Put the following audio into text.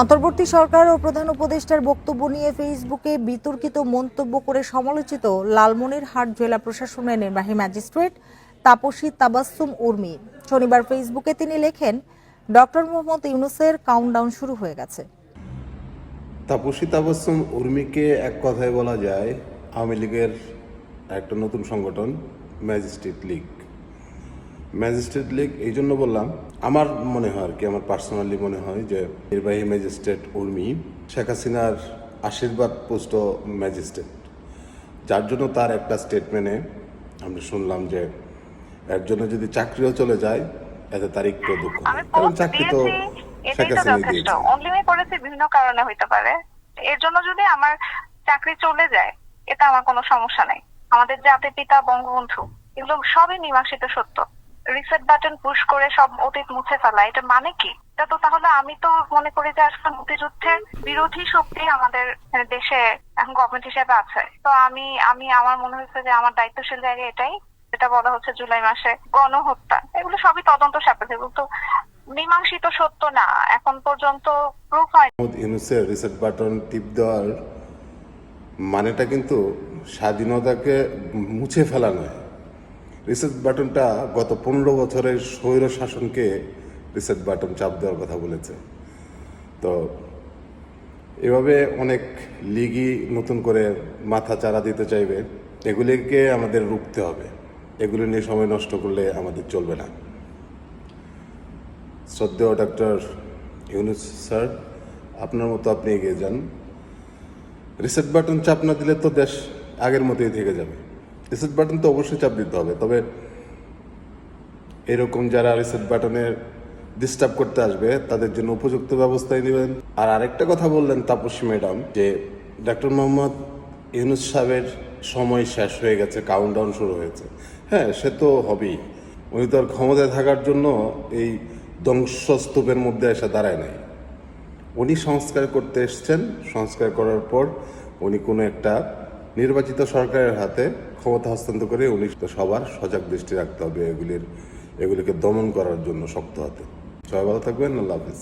অন্তর্বর্তী সরকার ও প্রধান উপদেষ্টার বক্তব্য নিয়ে ফেসবুকে বিতর্কিত মন্তব্য করে সমালোচিত লালমনিরহাট জেলা প্রশাসনের নির্বাহী ম্যাজিস্ট্রেট তাপসী তাবাসসুম উর্মি। শনিবার ফেসবুকে তিনি লেখেন, ডক্টর মোহাম্মদ ইউনুসের কাউন্টডাউন শুরু হয়ে গেছে। তাপসী তাবাসুম উর্মিকে এক কথায় বলা যায়, আওয়ামী লীগের একটা নতুন সংগঠন, ম্যাজিস্ট্রেট লীগ। ম্যাজিস্ট্রেট লীগ এই জন্য বললাম আমার মনে হয় আর কি আমার পার্সোনালি মনে হয় যে নির্বাহী ম্যাজিস্ট্রেট উর্মি শেখ হাসিনার আশীর্বাদ পুষ্ট ম্যাজিস্ট্রেট। যার জন্য তার একটা স্টেটমেন্টে আমরা শুনলাম যে এর জন্য যদি চাকরিও চলে যায় এতে তার একটু দুঃখ কারণ চাকরি তো শেখ হাসিনাই যথেষ্ট। দিয়েছে। অনলাইনে করেছি বিভিন্ন কারণে হইতে পারে। এর জন্য যদি আমার চাকরি চলে যায় এটা আমার কোনো সমস্যা নাই। আমাদের জাতির পিতা বঙ্গবন্ধু এগুলো সবই মীমাংসিত সত্য। রিসেট বাটন পুশ করে সব অতীত মুছে ফেলা, এটা মানে কি? এটা তো তাহলে আমি তো মনে করি যে আসলে মুক্তিযুদ্ধের বিরোধী শক্তি আমাদের দেশে এখন গভর্নমেন্ট হিসেবে আছে। তো আমি আমি, আমার মনে হচ্ছে যে আমার দায়িত্বশীল জায়গা এটাই, যেটা বলা হচ্ছে জুলাই মাসে গণহত্যা। এগুলো সবই তদন্ত সাপেক্ষে কিন্তু মীমাংসিত সত্য না। এখন পর্যন্ত প্রুফ হয় ইউনুসের রিসেট বাটন টিপ দেওয়ার মানেটা কিন্তু স্বাধীনতাকে মুছে ফেলা নয়। রিসেট বাটনটা গত পনেরো বছরের স্বৈর শাসনকে রিসেট বাটন চাপ দেওয়ার কথা বলেছে। তো এভাবে অনেক লিগই নতুন করে মাথা চারা দিতে চাইবে। এগুলিকে আমাদের রুখতে হবে। এগুলি নিয়ে সময় নষ্ট করলে আমাদের চলবে না। শ্রদ্ধেয় ডাক্তার ইউনুস স্যার, আপনার মতো আপনি এগিয়ে যান। রিসেট বাটন চাপ না দিলে তো দেশ আগের মতোই থেকে যাবে। রিসেট বাটন তো অবশ্যই চাপ দিতে হবে, তবে এরকম যারা রিসেট বাটনের ডিস্টার্ব করতে আসবে, তাদের জন্য উপযুক্ত ব্যবস্থাই নেবেন। আর আরেকটা কথা বললেন তাপসী ম্যাডাম, যে ডক্টর মোহাম্মদ ইউনুস সাহেবের সময় শেষ হয়ে গেছে কাউন্টডাউন শুরু হয়েছে। হ্যাঁ সে তো হবেই। উনি তো আর ক্ষমতায় থাকার জন্য এই ধ্বংসস্তূপের মধ্যে এসে দাঁড়ায় নাই। উনি সংস্কার করতে এসছেন, সংস্কার করার পর উনি কোনো একটা নির্বাচিত সরকারের হাতে ক্ষমতা হস্তান্তর করে উনি সবার সজাগ দৃষ্টি রাখতে হবে এগুলির, এগুলিকে দমন করার জন্য শক্ত হাতে। সবাই ভালো থাকবেন, আল্লাহ হাফিজ।